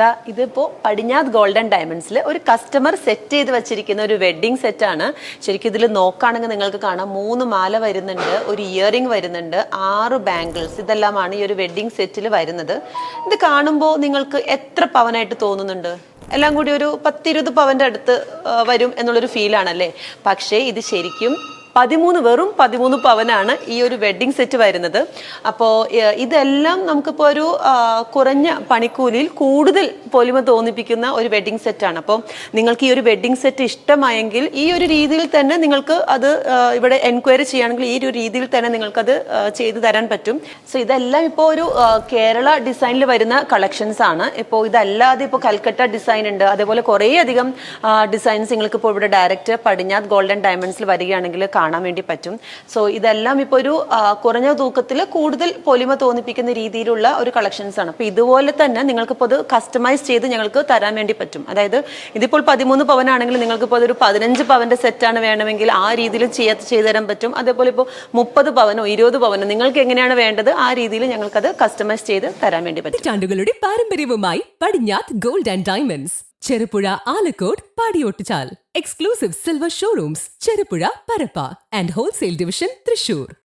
ദാ ഇതിപ്പോ പടിഞ്ഞാത് ഗോൾഡൻ ഡയമണ്ട്സിൽ ഒരു കസ്റ്റമർ സെറ്റ് ചെയ്ത് വെച്ചിരിക്കുന്ന ഒരു വെഡ്ഡിംഗ് സെറ്റ് ആണ്. ശരിക്കും ഇതിൽ നോക്കുകയാണെങ്കിൽ നിങ്ങൾക്ക് കാണാം. മൂന്ന് മാല വരുന്നുണ്ട് ഒരു ഇയറിംഗ് വരുന്നുണ്ട് ആറ് ബാംഗിൾസ് ഇതെല്ലാമാണ് ഈ ഒരു വെഡ്ഡിംഗ് സെറ്റിൽ വരുന്നത്. ഇത് കാണുമ്പോൾ നിങ്ങൾക്ക് എത്ര പവനായിട്ട് തോന്നുന്നുണ്ട്? എല്ലാം കൂടി ഒരു പത്തിരുപത് പവന്റെ അടുത്ത് വരും എന്നുള്ളൊരു ഫീലാണല്ലേ പക്ഷേ ഇത് ശരിക്കും പതിമൂന്ന് വെറും പതിമൂന്ന് പവനാണ് ഈ ഒരു വെഡ്ഡിംഗ് സെറ്റ് വരുന്നത്. അപ്പോൾ ഇതെല്ലാം നമുക്കിപ്പോൾ ഒരു കുറഞ്ഞ പണിക്കൂലിയിൽ കൂടുതൽ പൊലിമ തോന്നിപ്പിക്കുന്ന ഒരു വെഡ്ഡിംഗ് സെറ്റാണ്. അപ്പോൾ നിങ്ങൾക്ക് ഈ ഒരു വെഡ്ഡിംഗ് സെറ്റ് ഇഷ്ടമായെങ്കിൽ ഈ ഒരു രീതിയിൽ തന്നെ നിങ്ങൾക്ക് അത് ഇവിടെ എൻക്വയറി ചെയ്യുകയാണെങ്കിൽ ഈ ഒരു രീതിയിൽ തന്നെ നിങ്ങൾക്കത് ചെയ്തു തരാൻ പറ്റും. സോ ഇതെല്ലാം ഇപ്പോൾ ഒരു കേരള ഡിസൈനിൽ വരുന്ന കളക്ഷൻസ് ആണ് ഇപ്പോൾ ഇതല്ലാതെ ഇപ്പോൾ കൽക്കട്ട ഡിസൈൻ ഉണ്ട്. അതേപോലെ കുറേയധികം ഡിസൈൻസ് നിങ്ങൾക്ക് ഇപ്പോൾ ഇവിടെ ഡയറക്റ്റ് പടിഞ്ഞാത് ഗോൾഡൻ ഡയമണ്ട്സിൽ വരികയാണെങ്കിൽ കാണാൻ വേണ്ടി പറ്റും. സോ ഇതെല്ലാം ഇപ്പോൾ ഒരു കുറഞ്ഞ തൂക്കത്തിൽ കൂടുതൽ പൊലിമ തോന്നിപ്പിക്കുന്ന രീതിയിലുള്ള ഒരു കളക്ഷൻസ് ആണ്. അപ്പോൾ ഇതുപോലെ തന്നെ നിങ്ങൾക്ക് ഇപ്പോൾ അത് കസ്റ്റമൈസ് ചെയ്ത് ഞങ്ങൾക്ക് തരാൻ വേണ്ടി പറ്റും. അതായത് ഇതിപ്പോൾ പതിമൂന്ന് പവനാണെങ്കിൽ നിങ്ങൾക്ക് ഇപ്പോൾ അതൊരു പതിനഞ്ച് പവന്റെ സെറ്റാണ് വേണമെങ്കിൽ ആ രീതിയിൽ ചെയ്യാത്ത ചെയ്തു തരാൻ പറ്റും. അതേപോലെ ഇപ്പോൾ മുപ്പത് പവനോ ഇരുപത് പവനോ നിങ്ങൾക്ക് എങ്ങനെയാണ് വേണ്ടത് ആ രീതിയിൽ ഞങ്ങൾക്കത് കസ്റ്റമൈസ് ചെയ്ത് തരാൻ വേണ്ടി പറ്റും. പാരമ്പര്യവുമായി Padinjath gold and diamonds Cherupuzha Alakode Padiyottuchal. Exclusive silver showrooms Cherupuzha Parappa and wholesale division Thrissur.